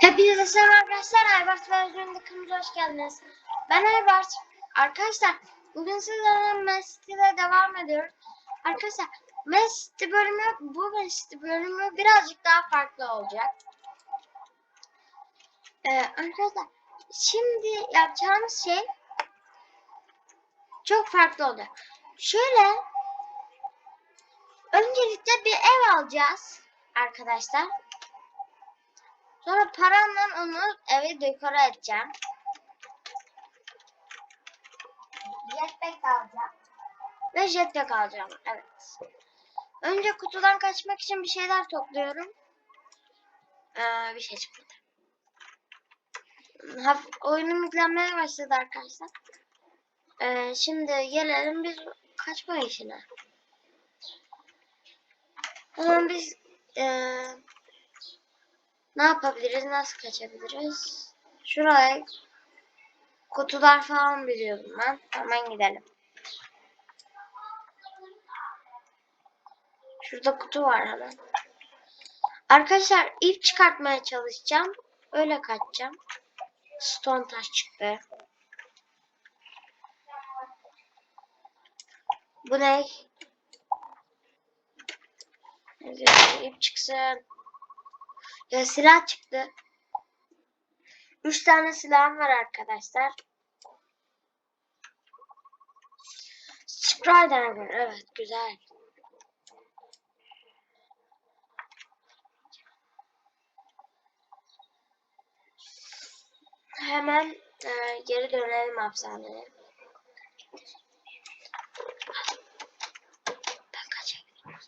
Hepinize selam arkadaşlar. Aybars ve Özgür'ün kanalına hoş geldiniz. Ben Aybars. Arkadaşlar bugün sizlerle Mesut'le devam ediyoruz. Arkadaşlar Mesut bölümü bu Mesut bölümü birazcık daha farklı olacak. Ee, arkadaşlar şimdi yapacağımız şey çok farklı olacak. Şöyle öncelikle bir ev alacağız arkadaşlar. Sonra paramla onu evi dekore edeceğim. Jetpack alacağım. Ve jetpack alacağım. Evet. Önce kutudan kaçmak için bir şeyler topluyorum. Ee, bir şey çıkmadı. Hafif oyunum yüklenmeye başladı arkadaşlar. Ee, şimdi gelelim biz kaçma işine. Zaman biz ee, ne yapabiliriz? Nasıl kaçabiliriz? Şuraya kutular falan biliyordum ben. Hemen gidelim. Şurada kutu var hemen. Arkadaşlar ip çıkartmaya çalışacağım. Öyle kaçacağım. Stone taş çıktı. Bu ne? İp çıksın. Ya silah çıktı. Üç tane silahım var arkadaşlar. Strider var. Evet güzel. Hemen e, geri dönelim hapishaneye. Ben kaçabilirim.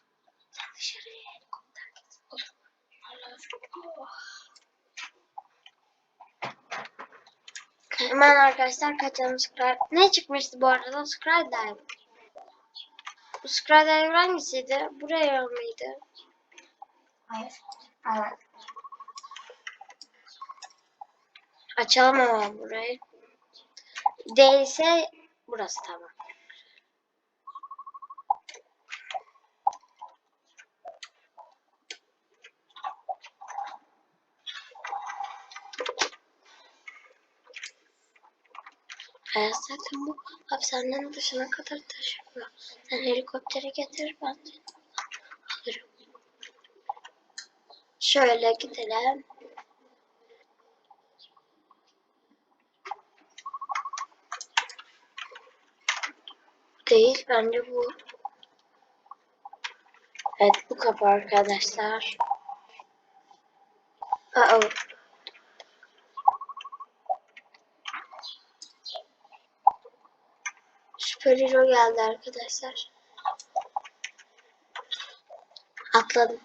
Sen dışarıya helikopter git. Olur. Allah. Hemen arkadaşlar kaçalım Sky. Ne çıkmıştı bu arada? Skydive. Bu Skydive hangisiydi? Buraya mıydı? Hayır. Evet. Açalım ama burayı. Değilse burası tamam. Hayat zaten bu hapishanenin dışına kadar taşıyor. Sen helikopteri getir ben seni alırım. Şöyle gidelim. Değil bence bu. Evet bu kapı arkadaşlar. Aa, Süper Hero geldi arkadaşlar. Atladım.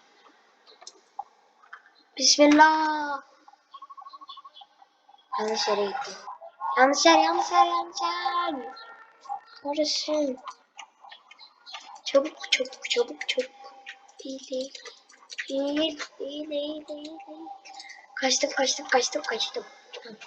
Bismillah. Yanlış yere gittim. Yanlış yer, yanlış yer, yanlış yer. Neresin? Çabuk, çabuk, çabuk, çabuk. Değil, değil. Değil, değil, değil, değil. Kaçtım, kaçtım, kaçtım, kaçtım. Tamam.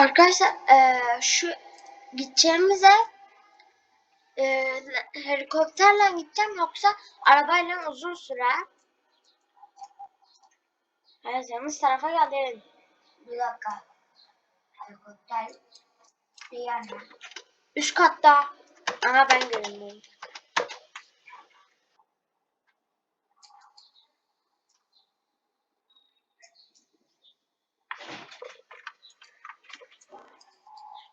Arkadaşlar eee, şu gideceğimize eee, helikopterle gideceğim yoksa arabayla uzun sürer. Evet yanlış tarafa geldim. Bir dakika. Helikopter bir yana. Üst katta. Aha ben görünmüyorum.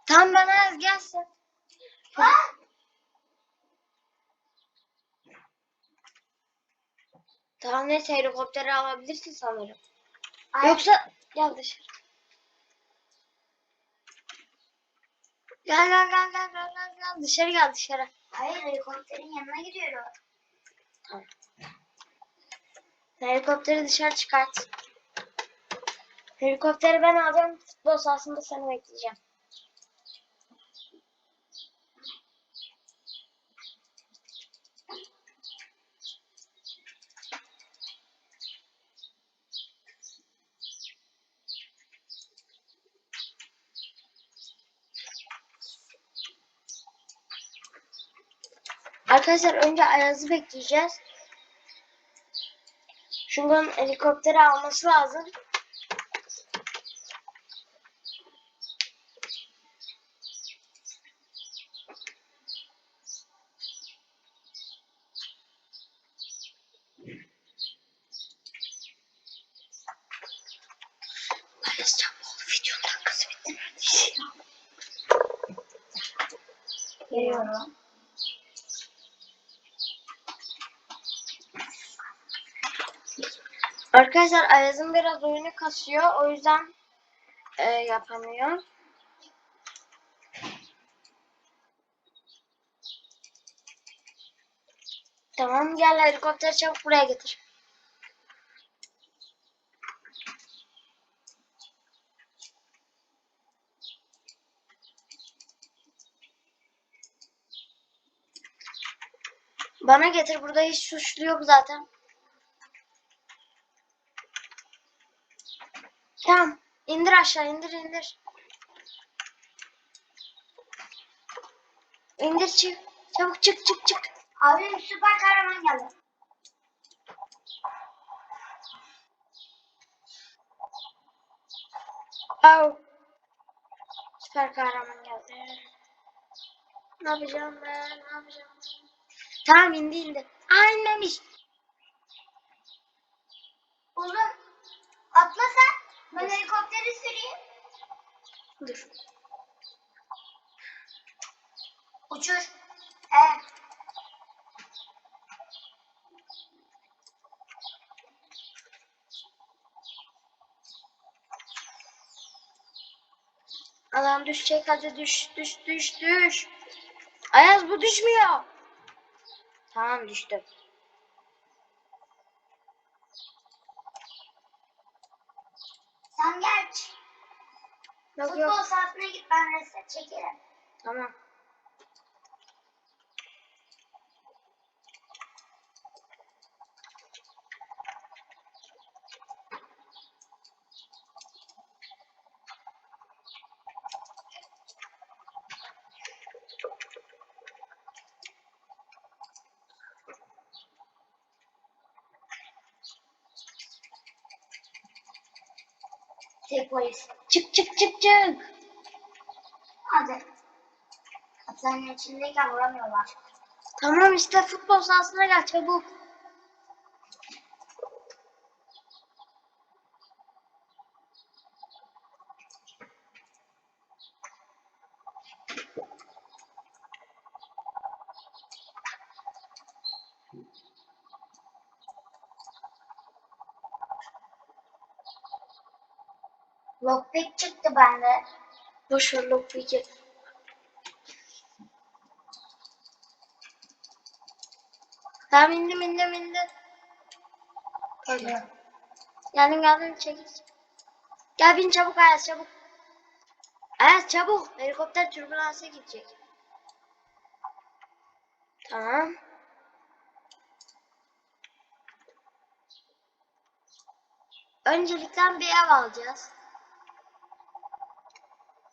Tamam bana az gelsin. Tamam neyse helikopteri alabilirsin sanırım. Ay, Yoksa gel dışarı. Gel gel gel gel gel gel gel dışarı gel dışarı. hayır helikopterin yanına gidiyorum. Tamam. Helikopteri dışarı çıkart. Helikopteri ben alacağım. Futbol sahasında seni bekleyeceğim. Arkadaşlar önce Ayaz'ı bekleyeceğiz. Şunun helikopteri alması lazım. Videonun dakikası bitti neredeyse. Geliyorum. Arkadaşlar Ayaz'ın biraz oyunu kasıyor. O yüzden e, yapamıyor. Tamam gel helikopteri çabuk buraya getir. Bana getir burada hiç suçlu yok zaten. Tamam. indir aşağı indir indir. İndir çık. Çabuk çık çık çık. Abi süper kahraman geldi. Au. Süper kahraman geldi. Ne yapacağım ben? Ne yapacağım? Tamam indi indi. Aa inmemiş. Oğlum atla sen. Ben helikopteri süreyim. Dur. Uçur. Evet. Adam düşecek hadi düş düş düş düş. Ayaz bu düşmüyor. Tamam düştü. Sen geç. Yok Futbol yok. sahasına git ben reset çekerim. Tamam. Tek polis. Çık çık çık çık. Hadi. Hapishanenin içindeyken vuramıyorlar. Tamam işte futbol sahasına gel çabuk. Lockpick çıktı bende. Boş ver Lockpick'i. Tamam indim indim indim. Geliyorum. Geldim geldim çekil. Gel bin çabuk Ayaz çabuk. Ayaz çabuk. Helikopter türbülansa gidecek. Tamam. Öncelikle bir ev alacağız.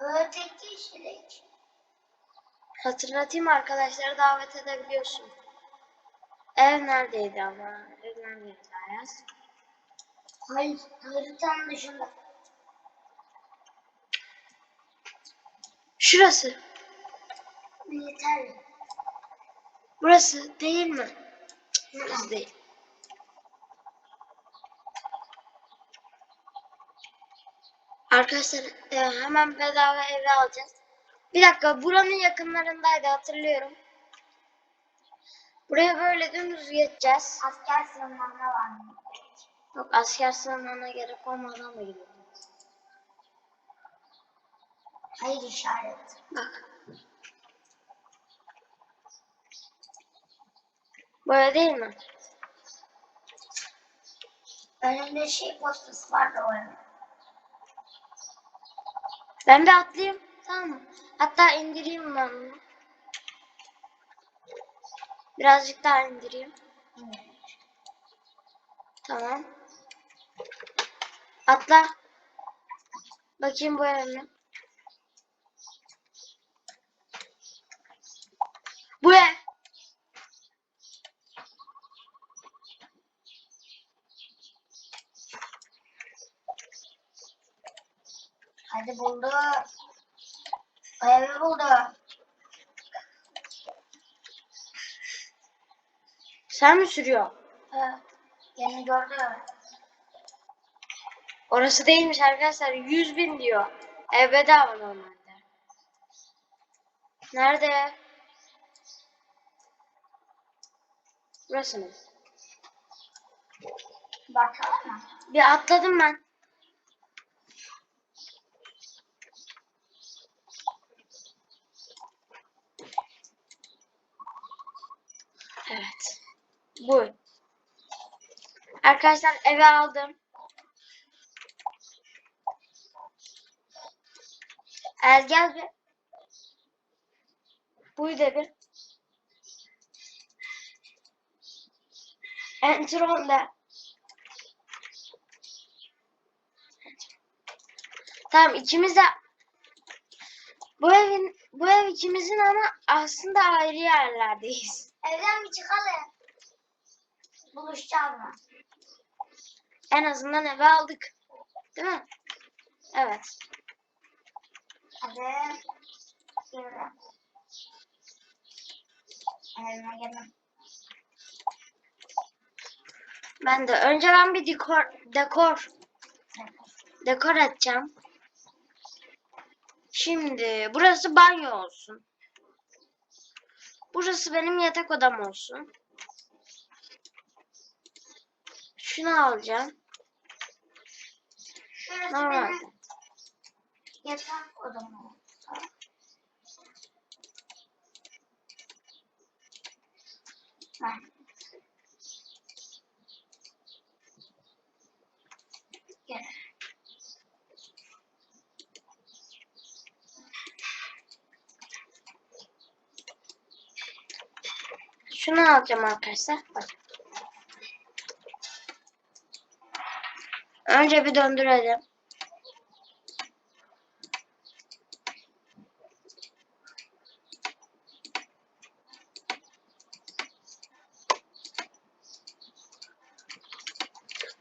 Öteki kişilik. Hatırlatayım arkadaşları davet edebiliyorsun. Ev neredeydi ama? Ev neredeydi Ayaz? Hayır, haritanın dışında. Şurası. Yeterli. Burası değil mi? Burası değil. Arkadaşlar e, hemen bedava evi alacağız. Bir dakika buranın yakınlarındaydı hatırlıyorum. Buraya böyle dümdüz geçeceğiz. Asker sınırlarına var mı? Yok asker sınırına gerek olmadan da gidiyoruz. Hayır işaret. Bak. Böyle değil mi? Önünde şey postası var da oranın. Ben bir atlayayım. Tamam mı? Hatta indireyim ben bunu. Birazcık daha indireyim. Tamam. Atla. Bakayım bu ev mi? Bu ev. Hadi buldum. Buldu. Sen mi sürüyor? Evet. Yeni gördü. Orası değilmiş arkadaşlar. 100 bin diyor. Ev bedava normalde. Nerede? Burası mı? Bakalım mı? Bir atladım ben. Evet. Bu. Arkadaşlar eve aldım. Ez gel bir. Buyu da bir. Enter on da. Tamam ikimiz de bu evin bu ev ikimizin ama aslında ayrı yerlerdeyiz. Evden bir çıkalım. Buluşacağız mı? En azından eve aldık. Değil mi? Evet. Hadi. Yürü. Evime gelin. Ben de önce ben bir dekor dekor dekor edeceğim. Şimdi burası banyo olsun. Burası benim yatak odam olsun. Şunu alacağım. Şurası Normal. benim yatak odam oldu. Ben. Şunu alacağım arkadaşlar. Bak. Önce bir döndürelim.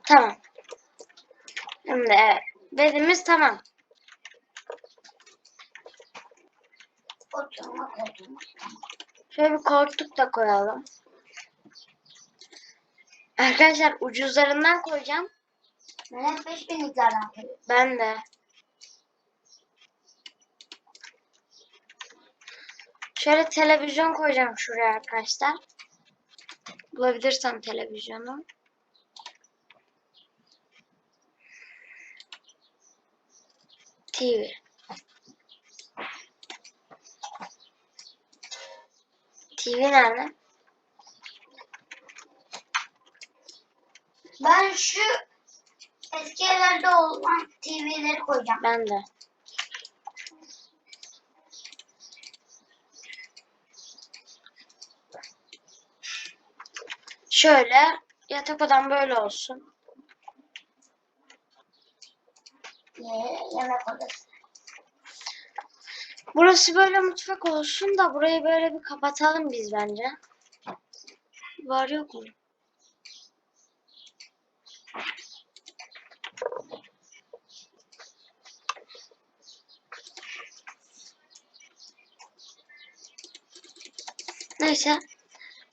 Tamam. Şimdi evet. Bezimiz tamam. Oturma oturma. Şöyle bir koltuk da koyalım. Arkadaşlar ucuzlarından koyacağım. Ben hep 5000 miktardan koyuyorum. Ben de. Şöyle televizyon koyacağım şuraya arkadaşlar. Bulabilirsem televizyonu. TV. TV nerede? Ben şu eski evlerde olan TV'leri koyacağım. Ben de. Şöyle yatak odam böyle olsun. Ye, yemek odası. Burası böyle mutfak olsun da burayı böyle bir kapatalım biz bence. Var yok mu? Neyse.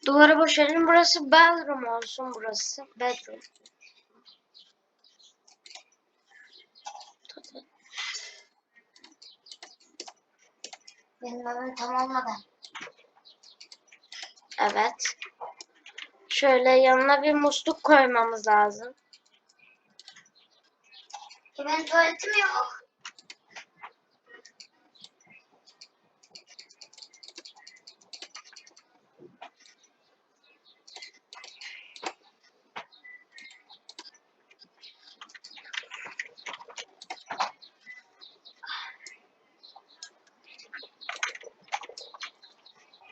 Duvarı boş verelim. Burası bedroom olsun burası. Bedroom. Benim evim tamamladı. Evet. Şöyle yanına bir musluk koymamız lazım. E benim tuvaletim yok.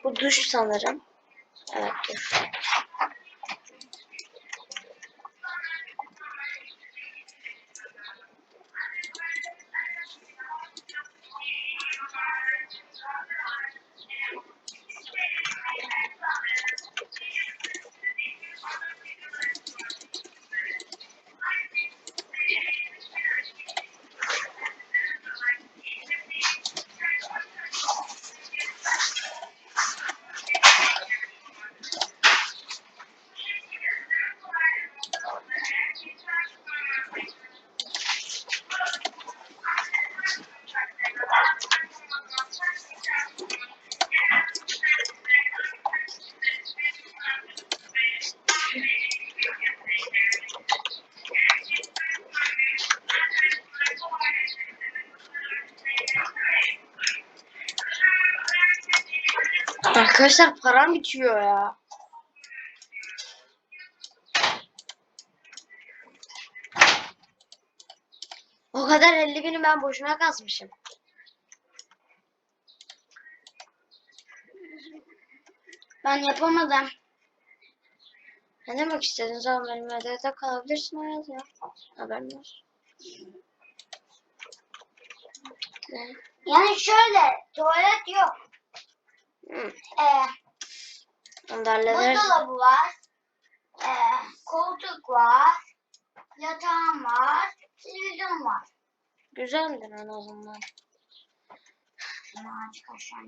Bu duş sanırım. Evet duş. Arkadaşlar param bitiyor ya. O kadar 50 bini ben boşuna kazmışım. Ben yapamadım. Ne demek istedin zaman benim evde kalabilirsin hayat ya. Haberin olsun. Yani şöyle tuvalet yok. Ee, buzdolabı var. Ee, koltuk var. Yatağım var. Televizyon var. Güzeldir en azından. Ama çık aşağı.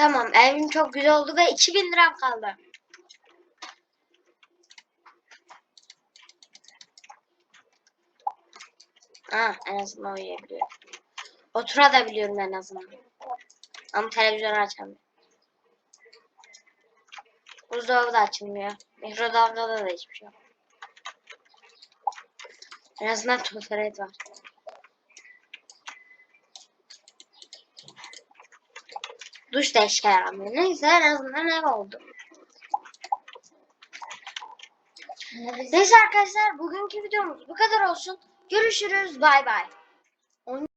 Tamam evim çok güzel oldu ve 2000 liram kaldı. Ha, en azından uyuyabiliyorum. Oturabiliyorum en azından. Ama televizyonu açamıyorum. Buzdolabı da açılmıyor. Mikrodalgada da hiçbir şey yok. En azından tuvalet var. Duş da işe yaramıyor. Neyse en azından ev oldu. Neyse arkadaşlar bugünkü videomuz bu kadar olsun. Görüşürüz. Bay bay.